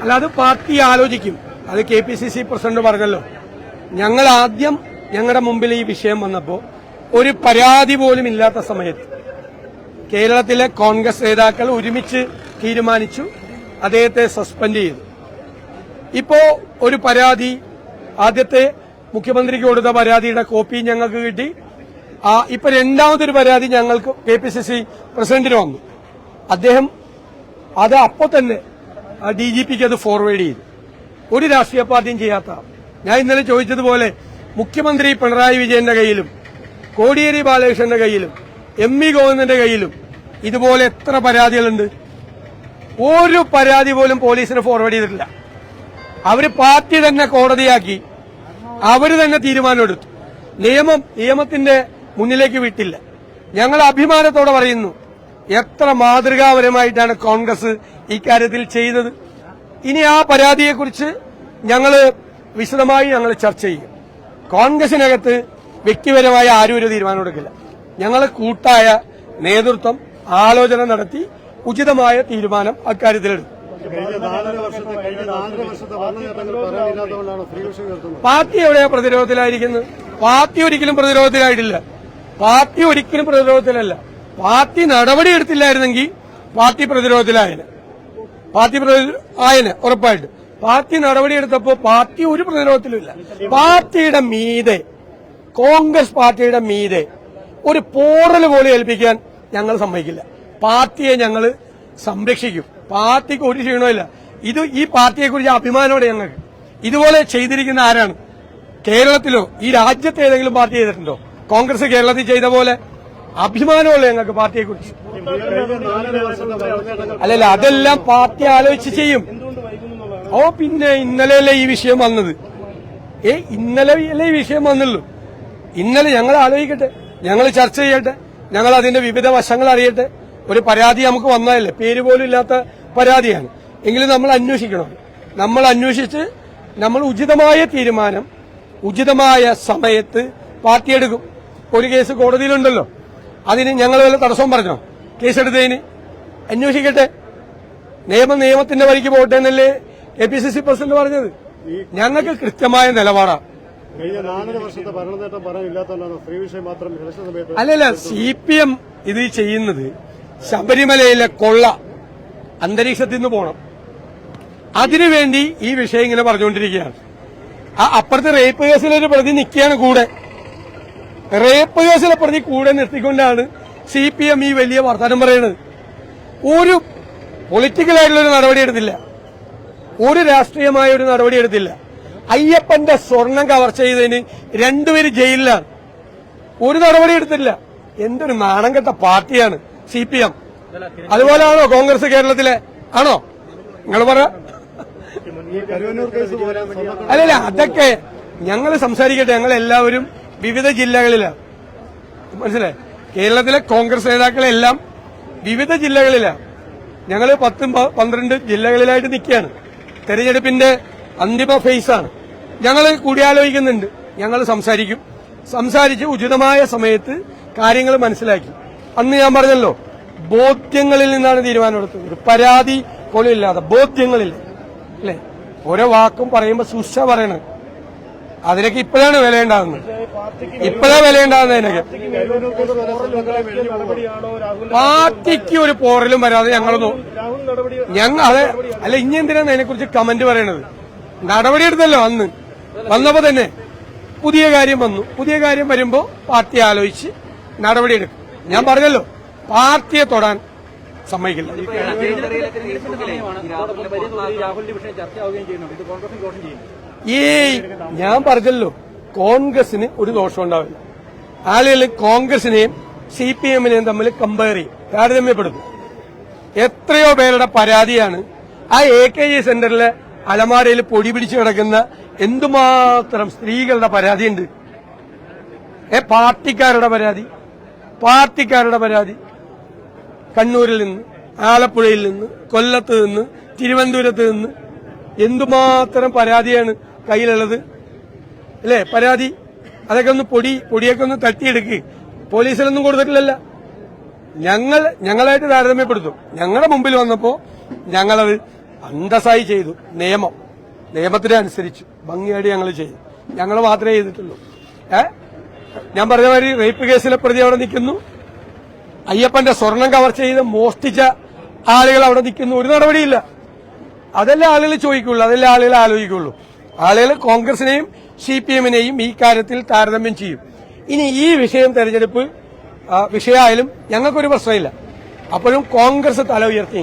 അല്ല അത് പാർട്ടി ആലോചിക്കും. അത് K P C C president പറഞ്ഞല്ലോ. ഞങ്ങൾ ആദ്യം ഞങ്ങളുടെ മുമ്പിൽ ഈ വിഷയം വന്നപ്പോൾ ഒരു പരാതി പോലും ഇല്ലാത്ത സമയത്ത് കേരളത്തിലെ കോൺഗ്രസ് നേതാക്കൾ ഒരുമിച്ച് തീരുമാനിച്ചു അദ്ദേഹത്തെ സസ്പെൻഡ് ചെയ്തു. ഇപ്പോ ഒരു പരാതി ആദ്യത്തെ മുഖ്യമന്ത്രിക്ക് കൊടുത്ത പരാതിയുടെ കോപ്പി ഞങ്ങൾക്ക് കിട്ടി. ആ ഇപ്പൊ രണ്ടാമതൊരു പരാതി ഞങ്ങൾക്ക് കെ പി സി സി പ്രസിഡന്റിന് വന്നു. അദ്ദേഹം അത് അപ്പോ തന്നെ ഡി ജി പിക്ക് അത് ഫോർവേഡ് ചെയ്തു. ഒരു രാഷ്ട്രീയ പാർട്ടിയും ചെയ്യാത്ത. ഞാൻ ഇന്നലെ ചോദിച്ചതുപോലെ മുഖ്യമന്ത്രി പിണറായി വിജയന്റെ കയ്യിലും കോടിയേരി ബാലകൃഷ്ണന്റെ കയ്യിലും എം ഇ ഗോവിന്ദന്റെ കയ്യിലും ഇതുപോലെ എത്ര പരാതികളുണ്ട്? ഒരു പരാതി പോലും പോലീസിന് ഫോർവേഡ് ചെയ്തിട്ടില്ല. അവർ പാർട്ടി തന്നെ കോടതിയാക്കി അവർ തന്നെ തീരുമാനമെടുത്തു. നിയമം നിയമത്തിന്റെ മുന്നിലേക്ക് വിട്ടില്ല. ഞങ്ങൾ അഭിമാനത്തോടെ പറയുന്നു എത്ര മാതൃകാപരമായിട്ടാണ് കോൺഗ്രസ് ഇക്കാര്യത്തിൽ ചെയ്തത് ഇനി ആ പരാതിയെക്കുറിച്ച് ഞങ്ങൾ വിശദമായി ഞങ്ങൾ ചർച്ച ചെയ്യും. കോൺഗ്രസിനകത്ത് വ്യക്തിപരമായ ആരും ഒരു തീരുമാനം എടുക്കില്ല. ഞങ്ങൾ കൂട്ടായ നേതൃത്വം ആലോചന നടത്തി ഉചിതമായ തീരുമാനം അക്കാര്യത്തിലെടുക്കും പാർട്ടി എവിടെയാ പ്രതിരോധത്തിലായിരിക്കുന്നത്? പാർട്ടി ഒരിക്കലും പ്രതിരോധത്തിലായിട്ടില്ല. പാർട്ടി ഒരിക്കലും പ്രതിരോധത്തിലല്ല. പാർട്ടി നടപടി എടുത്തില്ലായിരുന്നെങ്കിൽ പാർട്ടി പ്രതിരോധത്തിലായന്. പാർട്ടി പ്രതിരോധ ആയന് ഉറപ്പായിട്ട്. പാർട്ടി നടപടിയെടുത്തപ്പോ പാർട്ടി ഒരു പ്രതിരോധത്തിലുമില്ല പാർട്ടിയുടെ മീതെ കോൺഗ്രസ് പാർട്ടിയുടെ മീതെ ഒരു പോറൽ പോലും ഏൽപ്പിക്കാൻ ഞങ്ങൾ സമ്മതിക്കില്ല. പാർട്ടിയെ ഞങ്ങൾ സംരക്ഷിക്കും. പാർട്ടിക്ക് ഒരു ക്ഷീണമില്ല ഇത് ഈ പാർട്ടിയെക്കുറിച്ച് അഭിമാനമോടെ ഞങ്ങൾക്ക്. ഇതുപോലെ ചെയ്തിരിക്കുന്ന ആരാണ്? കേരളത്തിലോ ഈ രാജ്യത്തെ ഏതെങ്കിലും പാർട്ടി ചെയ്തിട്ടുണ്ടോ? കോൺഗ്രസ് കേരളത്തിൽ ചെയ്ത പോലെ അഭിമാനമുള്ള ഞങ്ങൾക്ക് വർഷത്തെ ഭരണനേട്ടങ്ങൾ അല്ലല്ല അതെല്ലാം പാർട്ടി ആലോചിച്ച് ചെയ്യും. ഓ പിന്നെ ഇന്നലെയല്ലേ ഈ വിഷയം വന്നത്? ഏ ഇന്നലെ അല്ലേ ഈ വിഷയം വന്നുള്ളൂ? ഇന്നലെ ഞങ്ങൾ ആലോചിക്കട്ടെ ഞങ്ങൾ ചർച്ച ചെയ്യട്ടെ ഞങ്ങൾ അതിന്റെ വിവിധ വശങ്ങൾ അറിയട്ടെ. ഒരു പരാതി നമുക്ക് വന്നതല്ലേ? പേര് പോലും ഇല്ലാത്ത പരാതിയാണ്. എങ്കിലും നമ്മൾ അന്വേഷിക്കണം. നമ്മൾ അന്വേഷിച്ച് നമ്മൾ ഉചിതമായ തീരുമാനം ഉചിതമായ സമയത്ത് പാർട്ടി എടുക്കും ഒരു കേസ് കോടതിയിലുണ്ടല്ലോ. അതിന് ഞങ്ങൾ വല്ല തടസ്സവും പറഞ്ഞോ? കേസെടുത്തതിന്? അന്വേഷിക്കട്ടെ. നിയമം നിയമത്തിന്റെ വഴിക്ക് പോട്ടെ എന്നല്ലേ K P C C president പറഞ്ഞത്? ഞങ്ങൾക്ക് കൃത്യമായ നിലപാടാണ് കഴിഞ്ഞ നാലര വർഷത്തെ ഭരണനേട്ടം സ്ത്രീ വിഷയം മാത്രം ഇലക്ഷൻ സമയത്ത് അല്ലല്ല സി പി എം ഇത് ചെയ്യുന്നത് ശബരിമലയിലെ കൊള്ള അന്തരീക്ഷത്തിൽ നിന്ന് പോണം. അതിനുവേണ്ടി ഈ വിഷയം ഇങ്ങനെ പറഞ്ഞുകൊണ്ടിരിക്കുകയാണ്. ആ അപ്പുറത്തെ റേപ്പ് കേസിലൊരു പ്രതി നിൽക്കുകയാണ് കൂടെ. റേപ്പ് കേസിലെ പ്രതി കൂടെ നിർത്തിക്കൊണ്ടാണ് സി പി എം ഈ വലിയ വർത്തമാനം പറയുന്നത്. ഒരു പൊളിറ്റിക്കലായിട്ടുള്ള ഒരു നടപടി എടുത്തില്ല. ഒരു രാഷ്ട്രീയമായ ഒരു നടപടി എടുത്തില്ല. അയ്യപ്പന്റെ സ്വർണം കവർച്ച ചെയ്തതിന് രണ്ടുപേര് ജയിലിലാണ്. ഒരു നടപടി എടുത്തില്ല. എന്തൊരു നാണം കെട്ട പാർട്ടിയാണ് സി പി എം. അതുപോലെയാണോ കോൺഗ്രസ് കേരളത്തിലെ? ആണോ? നിങ്ങൾ പറ. അല്ലല്ല അതൊക്കെ ഞങ്ങൾ സംസാരിക്കട്ടെ. ഞങ്ങൾ എല്ലാവരും വിവിധ ജില്ലകളിലാണ് മനസ്സിലായി? കേരളത്തിലെ കോൺഗ്രസ് നേതാക്കളെല്ലാം വിവിധ ജില്ലകളിലാണ് ഞങ്ങൾ പത്തും പന്ത്രണ്ട് ജില്ലകളിലായിട്ട് നിൽക്കുകയാണ്. തെരഞ്ഞെടുപ്പിന്റെ അന്തിമ ഫേസാണ്. ഞങ്ങൾ കൂടിയാലോചിക്കുന്നുണ്ട്. ഞങ്ങൾ സംസാരിക്കും. സംസാരിച്ച് ഉചിതമായ സമയത്ത് കാര്യങ്ങൾ മനസ്സിലാക്കി. അന്ന് ഞാൻ പറഞ്ഞല്ലോ ബോധ്യങ്ങളിൽ നിന്നാണ് തീരുമാനമെടുത്തത്. പരാതി പോലും ഇല്ലാതെ ബോധ്യങ്ങളിൽ. അല്ലേ? ഓരോ വാക്കും പറയുമ്പോൾ സുശ പറയണത്. അതിനൊക്കെ ഇപ്പോഴാണ് ഇപ്പോഴാ കേസ് പോലെ സ്വർണക്കടത്ത് വെളിഞ്ഞു പോകും. പാർട്ടിക്ക് ഒരു പോറലും വരാതെ ഞങ്ങൾ ഞങ്ങൾ അതെ അല്ല ഇനി എന്തിനാണ് അതിനെക്കുറിച്ച് കമന്റ് പറയണത്? നടപടിയെടുത്തല്ലോ അന്ന്. വന്നപ്പോ തന്നെ പുതിയ കാര്യം വന്നു. പുതിയ കാര്യം വരുമ്പോ പാർട്ടി ആലോചിച്ച് നടപടി നടപടിയെടുക്കും ഞാൻ പറഞ്ഞല്ലോ പാർട്ടിയെ തൊടാൻ സമ്മതിക്കില്ല. രാഹുലിന്റെ വിഷയം ചർച്ചയാവുകയും ചെയ്യുന്നുണ്ട് ഇത് കോൺഗ്രസ് ചോദ്യം ചെയ്യും ഏയ് ഞാൻ പറഞ്ഞല്ലോ കോൺഗ്രസിന് ഒരു ദോഷം ഉണ്ടാവില്ല. ആളുകൾ കോൺഗ്രസിനെയും സി പി എമ്മിനെയും തമ്മിൽ കമ്പയർ ചെയ്യും താരതമ്യപ്പെടുത്തും. എത്രയോ പേരുടെ പരാതിയാണ് ആ എ കെ ജി സെന്ററിലെ അലമാരയിൽ പൊടി പിടിച്ചു കിടക്കുന്ന എന്തുമാത്രം സ്ത്രീകളുടെ പരാതിയുണ്ട്. ഏ പാർട്ടിക്കാരുടെ പരാതി പാർട്ടിക്കാരുടെ പരാതി. കണ്ണൂരിൽ നിന്ന് ആലപ്പുഴയിൽ നിന്ന് കൊല്ലത്ത് നിന്ന് തിരുവനന്തപുരത്ത് നിന്ന് എന്തുമാത്രം പരാതിയാണ് കയ്യിലുള്ളത്. അല്ലേ പരാതി? അതൊക്കെ ഒന്ന് പൊടി പൊടിയൊക്കെ ഒന്ന് തട്ടിയെടുക്ക്. പോലീസിലൊന്നും കൊടുത്തിട്ടില്ലല്ല. ഞങ്ങൾ ഞങ്ങളായിട്ട് താരതമ്യപ്പെടുത്തും. ഞങ്ങളുടെ മുമ്പിൽ വന്നപ്പോ ഞങ്ങളത് അന്തസ്സായി ചെയ്തു. നിയമം. നിയമത്തിനെ അനുസരിച്ചു ഭംഗിയായിട്ട് ഞങ്ങൾ ചെയ്തു. ഞങ്ങൾ മാത്രമേ ചെയ്തിട്ടുള്ളൂ. ഏ? ഞാൻ പറഞ്ഞ മാതിരി റേപ്പ് കേസിലെ പ്രതി അവിടെ നിൽക്കുന്നു. അയ്യപ്പന്റെ സ്വർണം കവർ ചെയ്ത് മോഷ്ടിച്ച ആളുകൾ അവിടെ നിൽക്കുന്നു. ഒരു നടപടിയില്ല. അതല്ലേ ആളുകൾ ചോദിക്കുള്ളൂ അതല്ലേ ആളുകൾ ആലോചിക്കുള്ളൂ ആളുകൾ കോൺഗ്രസിനെയും സി പി എമ്മിനെയും ഈ കാര്യത്തിൽ താരതമ്യം ചെയ്യും. ഇനി ഈ വിഷയം തെരഞ്ഞെടുപ്പ് വിഷയമായാലും ഞങ്ങൾക്കൊരു പ്രശ്നമില്ല. അപ്പോഴും കോൺഗ്രസ് തല ഉയർത്തി